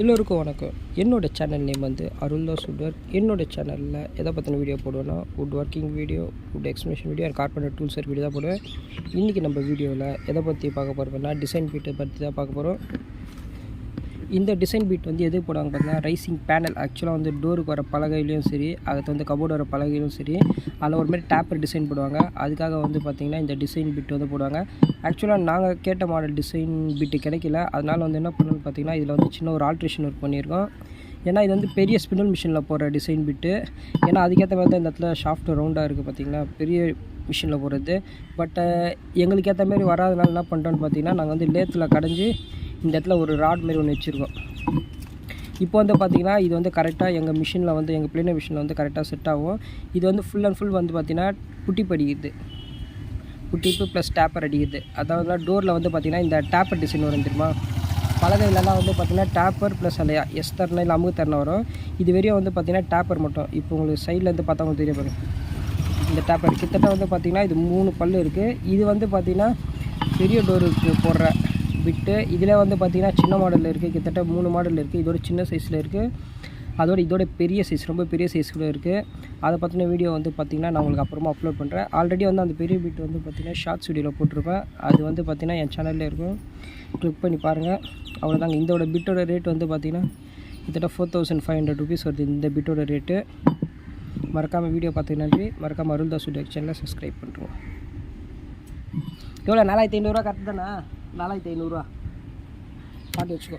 எல்லோருக்கும் வணக்கம். என்னோட சேனல் நேம் வந்து அருள்தாஸ் வுட்வர் என்னோட சேனலில் எதை பற்றின video போடுவேன்னா wood working video wood explanation video carpenter tools video தான் போடுவேன். இன்றைக்கி நம்ம வீடியோவில் எதை பற்றி பார்க்க போகிறோம்னா டிசைன் பீட்டை பற்றி தான் பார்க்க போகிறோம் இந்த டிசைன் பீட் வந்து எது போடுவாங்க பார்த்தீங்கன்னா ரைசிங் பேனல் ஆக்சுவலாக வந்து டோருக்கு வர பலகையிலையும் சரி அதுக்கு வந்து கபோர்டு வர பலகையிலும் சரி அதில் ஒரு மாதிரி டேப்பர் டிசைன் போடுவாங்க. அதுக்காக வந்து பார்த்திங்கன்னா இந்த டிசைன் பிட் வந்து போடுவாங்க. ஆக்சுவலாக நாங்கள் கேட்ட மாடல் டிசைன் பிட்டு கிடைக்கல. அதனால் வந்து என்ன பண்ணணும்னு பார்த்தீங்கன்னா இதில் வந்து சின்ன ஒரு ஆல்ட்ரேஷன் ஒர்க் பண்ணியிருக்கோம். ஏன்னா இது வந்து பெரிய ஸ்பின்னல் மிஷினில் போடுற டிசைன் பிட்டு ஏன்னா அதுக்கேற்ற மாதிரி தான் இந்த இடத்துல ஷாஃப்ட் ரவுண்டாக இருக்குது பார்த்திங்கன்னா பெரிய மிஷினில் போடுறது. பட் எங்களுக்கு ஏற்ற மாதிரி வராதனால என்ன பண்ணுறோன்னு பார்த்தீங்கன்னா நாங்கள் வந்து லேத்தில் கடைஞ்சி இந்த இடத்துல ஒரு ராட் மாரி ஒன்று வச்சுருக்கோம். இப்போ வந்து பார்த்திங்கன்னா இது வந்து கரெக்டாக எங்கள் மிஷினில் வந்து எங்கள் பிளேனர் மிஷினில் வந்து கரெக்டாக செட் ஆகும். இது வந்து ஃபுல் அண்ட் ஃபுல் வந்து பார்த்திங்கன்னா புட்டி படிக்குது. புட்டிப்பு ப்ளஸ் டேப்பர் அடிக்குது. அதாவது டோரில் வந்து பார்த்திங்கன்னா இந்த டேப்பர் டிசைன் வரும் தெரியுமா? பலகையிலலாம் வந்து பார்த்திங்கன்னா டேப்பர் ப்ளஸ் அந்த எஸ் தரணும் இல்லை அமுக தரணும் வரும். இது வரையும் வந்து பார்த்திங்கன்னா டேப்பர் மட்டும். இப்போ உங்களுக்கு சைடில் இருந்து பார்த்தா உங்களுக்கு தெரிய பாருங்க இந்த டேப்பர் கிட்டத்தட்ட வந்து பார்த்திங்கன்னா இது மூணு பல்லு இருக்குது இது வந்து பார்த்திங்கன்னா பெரிய டோருக்கு போடுற பிட்டு இதில் வந்து பார்த்திங்கன்னா சின்ன மாடலில் இருக்குது கிட்டத்தட்ட மூணு மாடல் இருக்குது இதோட சின்ன சைஸில் இருக்குது அதோட இதோட பெரிய சைஸ் ரொம்ப பெரிய சைஸ் கூட இருக்குது அதை பற்றின வீடியோ வந்து பார்த்திங்கன்னா நான் உங்களுக்கு அப்புறமா அப்லோட் பண்ணுறேன் ஆல்ரெடி வந்து அந்த பெரிய பிட் வந்து பார்த்திங்கன்னா ஷார்ட்ஸ் வீடியோவில் போட்டிருப்பேன். அது வந்து பார்த்திங்கன்னா என் சேனலில் இருக்கும். கிளிக் பண்ணி பாருங்கள் அவ்வளோதாங்க இதோட பிட்டோட ரேட் வந்து பார்த்திங்கன்னா கிட்டத்தட்ட four thousand five hundred rupees வருது இந்த பிட்டோட ரேட்டு மறக்காமல் வீடியோ பார்த்துக்கு நன்றி. மறக்காமல் அருள்தாஸ் வீடியோ சேனலை சப்ஸ்கிரைப் பண்ணுறோம் எவ்வளோ நாலாயிரத்தி ஐநூறுரூவா கரெக்ட் தானே? நாலாயிரத்தி ஐநூறுரூவா பாட்டு வச்சுக்கோ.